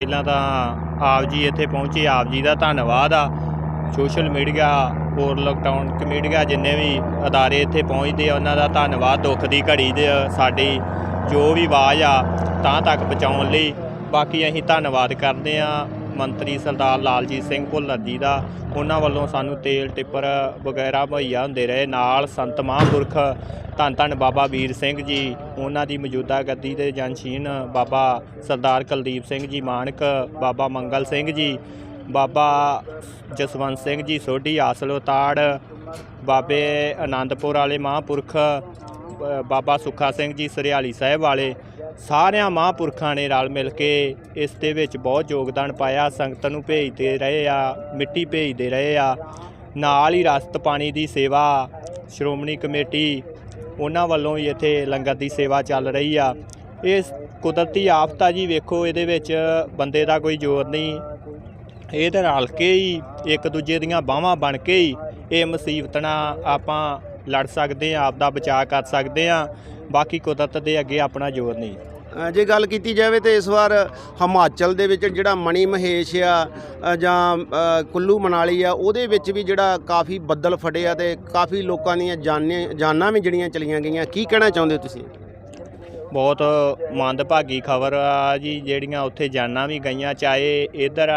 ਪਹਿਲਾਂ ਤਾਂ ਆਪ ਜੀ ਇੱਥੇ ਪਹੁੰਚੇ, ਆਪ ਜੀ ਦਾ ਧੰਨਵਾਦ ਆ। ਸੋਸ਼ਲ ਮੀਡੀਆ ਹੋਰ ਇਲੈਕਟ੍ਰੋਨਿਕ ਮੀਡੀਆ ਜਿੰਨੇ ਵੀ ਅਦਾਰੇ ਇੱਥੇ ਪਹੁੰਚਦੇ ਆ, ਉਹਨਾਂ ਦਾ ਧੰਨਵਾਦ, ਦੁੱਖ ਦੀ ਘੜੀ ਦੇ ਸਾਡੀ ਜੋ ਵੀ ਆਵਾਜ਼ ਆ, ਤਾਂ ਤੱਕ ਪਹੁੰਚਾਉਣ ਲਈ। ਬਾਕੀ ਅਸੀਂ ਧੰਨਵਾਦ ਕਰਦੇ ਆ। ਮੰਤਰੀ ਸਰਦਾਰ ਲਾਲਜੀਤ ਸਿੰਘ ਭੁੱਲਰ ਜੀ ਦਾ, ਉਹਨਾਂ ਵੱਲੋਂ ਸਾਨੂੰ ਤੇਲ ਟਿੱਪਰ ਵਗੈਰਾ ਮੁਹੱਈਆ ਹੁੰਦੇ ਰਹੇ। ਨਾਲ ਸੰਤ ਮਹਾਂਪੁਰਖ ਧੰਨ ਧੰਨ ਬਾਬਾ ਵੀਰ ਸਿੰਘ ਜੀ, ਉਹਨਾਂ ਦੀ ਮੌਜੂਦਾ ਗੱਦੀ ਦੇ ਜਨਸ਼ੀਨ ਬਾਬਾ ਸਰਦਾਰ ਕੁਲਦੀਪ ਸਿੰਘ ਜੀ ਮਾਨਕ, ਬਾਬਾ ਮੰਗਲ ਸਿੰਘ ਜੀ, ਬਾਬਾ ਜਸਵੰਤ ਸਿੰਘ ਜੀ ਸੋਢੀ, ਆਸਲੋ ਤਾੜ ਬਾਬੇ ਆਨੰਦਪੁਰ ਵਾਲੇ ਮਹਾਂਪੁਰਖ ਬਾਬਾ ਸੁੱਖਾ ਸਿੰਘ ਜੀ ਸਰਿਆਲੀ ਸਾਹਿਬ ਵਾਲੇ ਸਾਰਿਆਂ ਮਹਾਂਪੁਰਖਾਂ ਨੇ ਰਲ ਮਿਲ ਕੇ ਇਸ ਦੇ ਵਿੱਚ ਬਹੁਤ ਯੋਗਦਾਨ ਪਾਇਆ, ਸੰਗਤ ਨੂੰ ਭੇਜਦੇ ਰਹੇ ਆ, ਮਿੱਟੀ ਭੇਜਦੇ ਰਹੇ ਆ। ਨਾਲ ਹੀ ਰਸਤ ਪਾਣੀ ਦੀ ਸੇਵਾ, ਸ਼੍ਰੋਮਣੀ ਕਮੇਟੀ, ਉਹਨਾਂ ਵੱਲੋਂ ਹੀ ਇੱਥੇ ਲੰਗਰ ਦੀ ਸੇਵਾ ਚੱਲ ਰਹੀ ਆ। ਇਹ ਕੁਦਰਤੀ ਆਫਤ ਆ ਜੀ ਵੇਖੋ, ਇਹਦੇ ਵਿੱਚ ਬੰਦੇ ਦਾ ਕੋਈ ਜ਼ੋਰ ਨਹੀਂ। ਇਹ ਤਾਂ ਰਲ ਕੇ ਹੀ ਇੱਕ ਦੂਜੇ ਦੀਆਂ ਬਾਹਾਂ ਬਣ ਕੇ ਹੀ ਇਹ ਮੁਸੀਬਤ ਆਪਾਂ ਲੜ ਸਕਦੇ ਆ ਆਪ ਦਾ ਬਚਾਅ ਕਰ ਸਕਦੇ ਆ ਬਾਕੀ ਕੁਦਰਤ ਦੇ ਅੱਗੇ ਆਪਣਾ ਜ਼ੋਰ ਨਹੀਂ। ਜੇ ਗੱਲ ਕੀਤੀ ਜਾਵੇ ਤੇ ਇਸ ਵਾਰ ਹਿਮਾਚਲ ਦੇ ਵਿੱਚ ਜਿਹੜਾ ਮਣੀ ਮਹੇਸ਼ ਆ ਜਾਂ ਕੁੱਲੂ ਮਨਾਲੀ ਆ ਉਹਦੇ ਵਿੱਚ ਵੀ ਜਿਹੜਾ ਕਾਫੀ ਬੱਦਲ ਫਟੇ ਆ ਤੇ ਕਾਫੀ ਲੋਕਾਂ ਦੀਆਂ ਜਾਨੇ ਜਾਨਾਂ ਵੀ ਜਿਹੜੀਆਂ ਚਲੀਆਂ ਗਈਆਂ। ਕੀ ਕਹਿਣਾ ਚਾਹੁੰਦੇ ਹੋ ਤੁਸੀਂ? ਬਹੁਤ ਮੰਦਭਾਗੀ ਖਬਰ ਆ ਜੀ ਜਿਹੜੀਆਂ ਉੱਥੇ ਜਾਨਾਂ ਵੀ ਗਈਆਂ ਚਾਹੇ ਇਧਰ